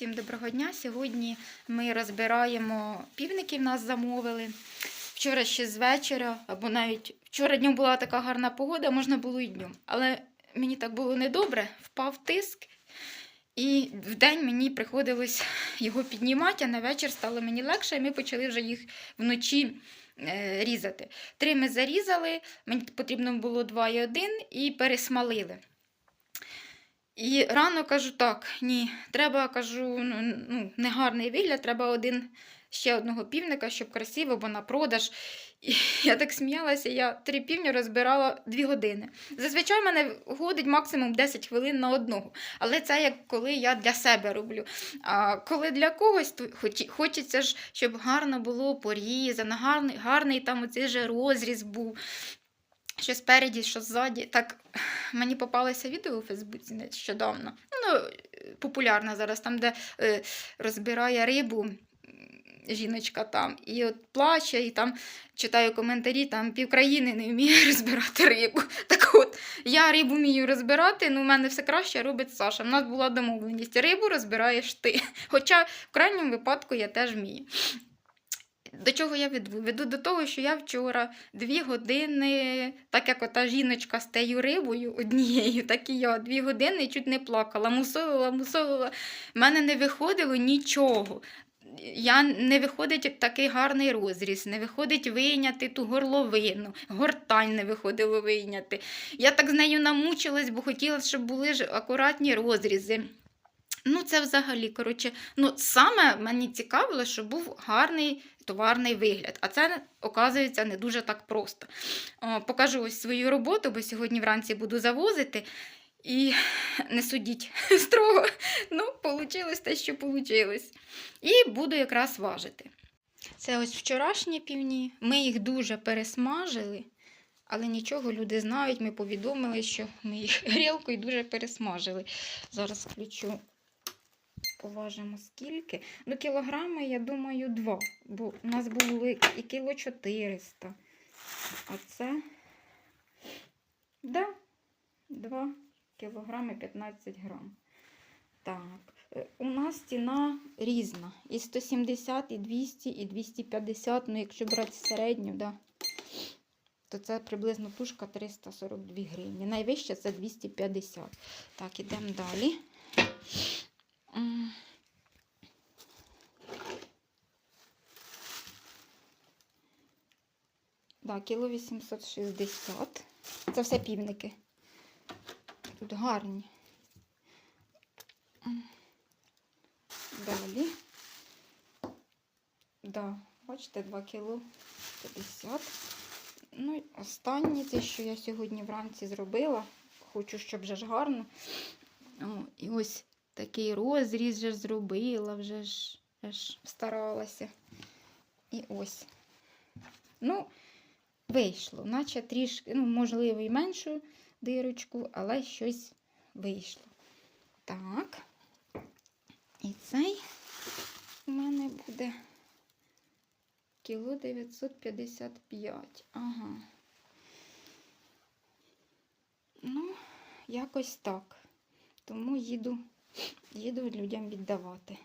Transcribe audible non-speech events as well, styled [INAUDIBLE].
Всім доброго дня. Сьогодні ми розбираємо півників, нас замовили. Вчора ще з вечора, або навіть вчора днем була така гарна погода, можна було і днем. Але мені так було недобре, впав тиск. І в день мені приходилось його піднімати, а на вечір стало мені легше, і ми почали вже їх вночі е, різати. Три ми зарізали, мені потрібно було два і один, і пересмалили. І рано кажу, так, ні, треба, кажу, ну, ну, негарний вигляд, треба один ще одного півника, щоб красиво, бо на продаж. І [LAUGHS] я так сміялася, я три півня розбирала дві години. Зазвичай мене ходить максимум 10 хвилин на одного. Але це як коли я для себе роблю. А коли для когось, то хочеться ж, щоб гарно було порізано, гарний, гарний там оцей же розріз був. Що спереді, що ззаді. Так [SIGHS] мені попалося відео у Фейсбуці нещодавно. Ну, популярне зараз, там, де е, розбирає рибу жіночка там, і от плаче, і там читаю коментарі, там півкраїни не вміє [LAUGHS] розбирати рибу. Так от, я рибу вмію розбирати, ну в мене все краще робить Саша. У нас була домовленість. Рибу розбираєш ти. [LAUGHS] Хоча в крайньому випадку я теж вмію. До чого я веду? Веду до того, що я вчора дві години, так як ота жіночка з тею рибою однією, так і я дві години чуть не плакала, мусолила, мусолила. В мене не виходило нічого. Я не виходить такий гарний розріз, не виходить вийняти ту горловину, гортань не виходило вийняти. Я так з нею намучилась, бо хотіла, щоб були ж акуратні розрізи. Ну, це взагалі, коротше, ну, саме мені цікавило, щоб був гарний товарний вигляд. А це, оказується, не дуже так просто. Покажу ось свою роботу, бо сьогодні вранці буду завозити. І не судіть [LAUGHS] строго. Ну, вийшло те, що вийшло. І буду якраз важити. Це ось вчорашні півні. Ми їх дуже пересмажили. Але нічого, люди знають, ми повідомили, що ми їх [LAUGHS] грілкою дуже пересмажили. Зараз включу, поважимо скільки. Ну, кілограми, я думаю, два. Бо у нас було і кіло 400. А це, да, 2 кілограми 15 грам. Так, е, у нас ціна різна. І 170, і 200, і 250. Ну, якщо брати середню, да, то це приблизно тушка 342 гривні. Найвища це 250. Так, ідемо далі. Да, кіло 860. Це все півники. Тут гарні. Далі. Да, бачите, 2 кіло 50. Ну, і останнє, те, що я сьогодні вранці зробила. Хочу, щоб вже ж гарно. О, і ось такий розріз вже зробила, вже ж, ж старалася. І ось. Ну, вийшло. Наче трішки, ну, можливо, і меншу дирочку, але щось вийшло. Так. І цей у мене буде кіло 955. Ага. Ну, якось так. Тому їду, їду людям віддавати.